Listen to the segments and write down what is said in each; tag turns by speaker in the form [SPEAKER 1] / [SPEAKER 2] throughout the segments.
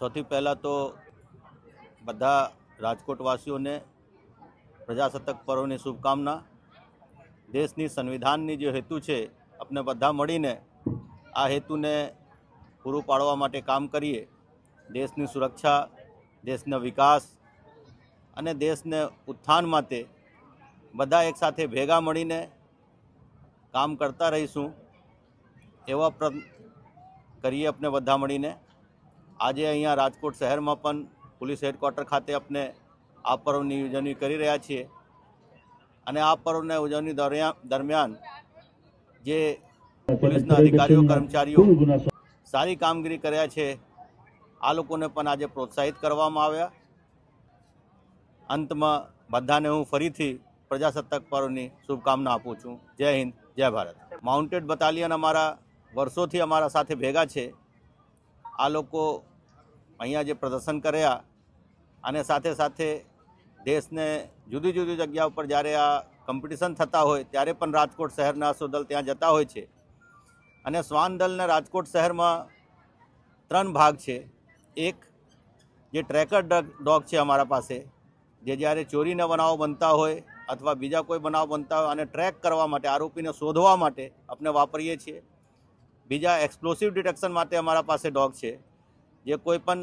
[SPEAKER 1] સૌથી પહેલાં તો બધા રાજકોટવાસીઓને પ્રજાસત્તાક પર્વની શુભકામના. દેશની સંવિધાનની જે હેતુ છે આપણે બધા મળીને આ હેતુને પૂરું પાડવા માટે કામ કરીએ. દેશની સુરક્ષા, દેશનો વિકાસ અને દેશને ઉત્થાન માટે બધા એકસાથે ભેગા મળીને કામ કરતા રહીશું. એવા પ્ર કરીએ આપણે બધા મળીને. આજે અહીંયા રાજકોટ શહેરમાં પણ પોલીસ હેડક્વાર્ટર ખાતે આપણે આ પર્વની ઉજવણી કરી રહ્યા છીએ. અને આ પર્વને ઉજવણી દરમિયાન જે પોલીસના અધિકારીઓ, કર્મચારીઓ સારી કામગીરી કર્યા છે, આ લોકોને પણ આજે પ્રોત્સાહિત કરવામાં આવ્યા. અંતમાં બધાને હું ફરીથી પ્રજાસત્તાક પર્વની શુભકામના આપું છું. જય હિન્દ, જય ભારત. માઉન્ટેડ બટાલિયન અમારા વર્ષોથી અમારા સાથે ભેગા છે. આ લોકો અહીંયા જે પ્રદર્શન કર્યા, અને સાથે સાથે દેશને જુદી જુદી જગ્યા ઉપર જ્યારે આ કોમ્પિટિશન થતા હોય, ત્યારે પણ રાજકોટ શહેરના સોદલ ત્યાં જતા હોય છે. અને શ્વાન દળને રાજકોટ શહેરમાં ત્રણ ભાગ છે. એક જે ટ્રેકર ડોગ છે અમારા પાસે, જે જ્યારે ચોરીના બનાવો બનતા હોય અથવા બીજા કોઈ બનાવ બનતા હોય અને ટ્રેક કરવા માટે, આરોપીને શોધવા માટે આપણે વાપરીએ છીએ. બીજા એક્સપ્લોસિવ ડિટેક્શન માટે અમારા પાસે ડોગ છે. જે કોઈ પણ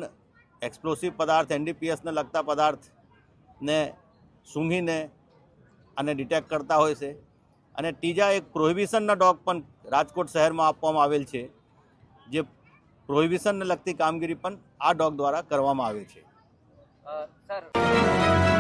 [SPEAKER 1] એક્સપ્લોસિવ પદાર્થ એનડીપીએસને લગતા પદાર્થને સૂંઘીને અને ડિટેક્ટ કરતા હોય છે. અને ત્રીજા એક પ્રોહિબિશનના ડોગ પણ રાજકોટ શહેરમાં આપવામાં આવેલ છે, જે પ્રોહિબિશનને લગતી કામગીરી પણ આ ડોગ દ્વારા કરવામાં આવે છે.
[SPEAKER 2] સર.